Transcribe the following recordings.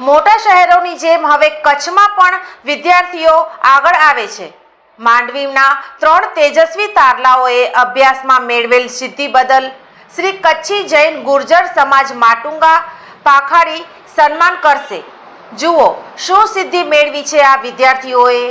મોટા શહેરોની જેમ હવે કચ્છમાં પણ વિદ્યાર્થીઓ આગળ આવે છે. માંડવીના ત્રણ તેજસ્વી તારલાઓએ અભ્યાસમાં મેળવેલ સિદ્ધિ બદલ શ્રી કચ્છી જૈન ગુર્જર સમાજ માટુંગા પાખાડી સન્માન કરશે. જુઓ, શું સિદ્ધિ મેળવી છે આ વિદ્યાર્થીઓએ?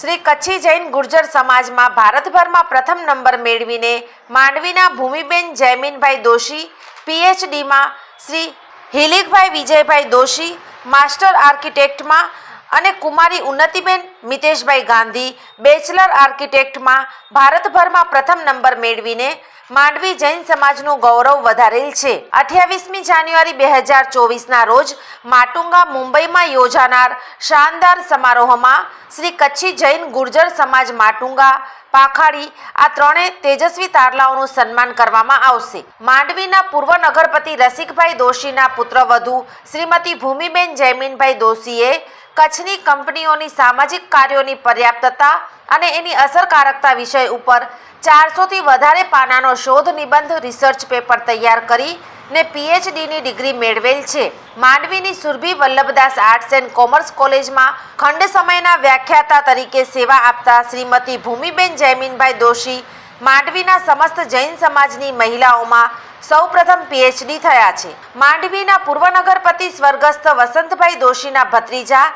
શ્રી કચ્છી જૈન ગુર્જર સમાજમાં ભારતભરમાં પ્રથમ નંબર મેળવીને માંડવીના ભૂમિબેન જયમીનભાઈ દોશી, પીએચડીમાં શ્રી હિલિકભાઈ વિજયભાઈ દોશી માસ્ટર આર્કિટેક્ટમાં અને કુમારી ઉન્નતિબેન મિતેશભાઈ ગાંધી, બેચલર આર્કિટેક્ટમાં ભારતભરમાં પ્રથમ નંબર મેળવીને માંડવી જૈન સમાજનું ગૌરવ વધારેલ છે. અઠ્યાવીસમી જાન્યુઆરી બે હજાર ચોવીસના રોજ માટુંગા મુંબઈમાં યોજાનાર શાનદાર સમારોહમાં શ્રી કચ્છી જૈન ગુર્જર સમાજ માટુંગા, પાખાડી આ ત્રણેય તેજસ્વી તારલાઓનું સન્માન કરવામાં આવશે. માંડવીના પૂર્વ નગરપતિ રસિકભાઈ દોશીના પુત્રવધુ શ્રીમતી ભૂમિબેન જયમીનભાઈ દોશીએ કચ્છની કંપનીઓની સામાજિક કાર્યોની પર્યાપ્તતા અને એની અસરકારકતા વિષય ઉપર ચારસોથી વધારે પાનાનો શોધ નિબંધ રિસર્ચ પેપર તૈયાર કરી ને પીએચડીની ડિગ્રી મેળવેલ છે. માંડવીની Surabhi Vallabhdas arts and commerce કોલેજમાં ખંડ સમયના વ્યાખ્યાતા તરીકે સેવા આપતા શ્રીમતી ભૂમિબેન જયમીનભાઈ દોશી માંડવીના સમસ્ત જૈન સમાજની મહિલાઓમાં સૌપ્રથમ પીએચડી થયા છે. માંડવીના પૂર્વ નગરપતિ સ્વર્ગસ્થ વસંતભાઈ દોશીના ભત્રીજા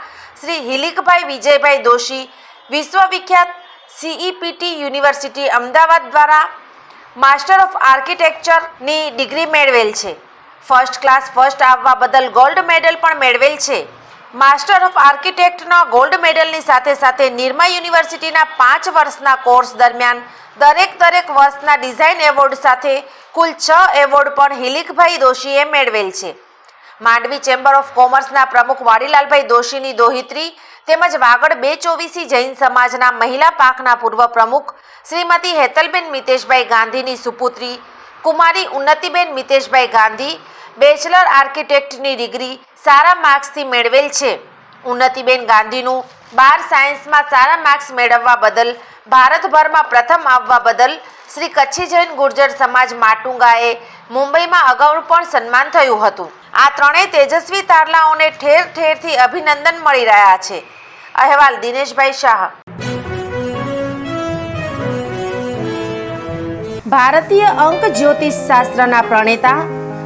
શ્રી હિલિકભાઈ વિજયભાઈ દોશી, વિશ્વવિખ્યાત સીઈપીટી યુનિવર્સિટી અમદાવાદ દ્વારા માસ્ટર ઓફ આર્કિટેક્ચરની ડિગ્રી મેળવેલ છે. ફર્સ્ટ ક્લાસ ફર્સ્ટ આવવા બદલ ગોલ્ડ મેડલ પણ મેળવેલ છે. માસ્ટર ઓફ આર્કિટેક્ટના ગોલ્ડ મેડલની સાથે સાથે નિરમા યુનિવર્સિટીના પાંચ વર્ષના કોર્સ દરમિયાન દરેક દરેક વર્ષના ડિઝાઇન એવોર્ડ સાથે કુલ છ એવોર્ડ પણ હિલિકભાઈ દોશીએ મેળવેલ છે. માંડવી ચેમ્બર ઓફ કોમર્સના પ્રમુખ વાડીલાલભાઈ દોશીની દોહિત્રી તેમજ વાગડ બે ચોવીસી જૈન સમાજના મહિલા પાકના પૂર્વ પ્રમુખ શ્રીમતી હેતલબેન મિતેશભાઈ ગાંધીની સુપુત્રી કુમારી ઉન્નતિબેન મિતેશભાઈ ગાંધી બેચલર આર્કિટેક્ટની ડિગ્રી સારા માર્ક્સથી મેળવેલ છે. ઉન્નતિબેન ગાંધીનું બાર સાયન્સમાં સારા માર્ક્સ મેળવવા બદલ, ભારતભરમાં પ્રથમ આવવા બદલ શ્રી કચ્છી જૈન ગુર્જર સમાજ માટુંગાએ મુંબઈમાં અગાઉ પણ સન્માન થયું હતું. આ ત્રણેય તેજસ્વી તારલાઓને ઠેર ઠેરથી અભિનંદન મળી રહ્યા છે. અહેવાલ દિનેશભાઈ શાહ. ભારતીય અંક જ્યોતિષ શાસ્ત્રના પ્રણેતા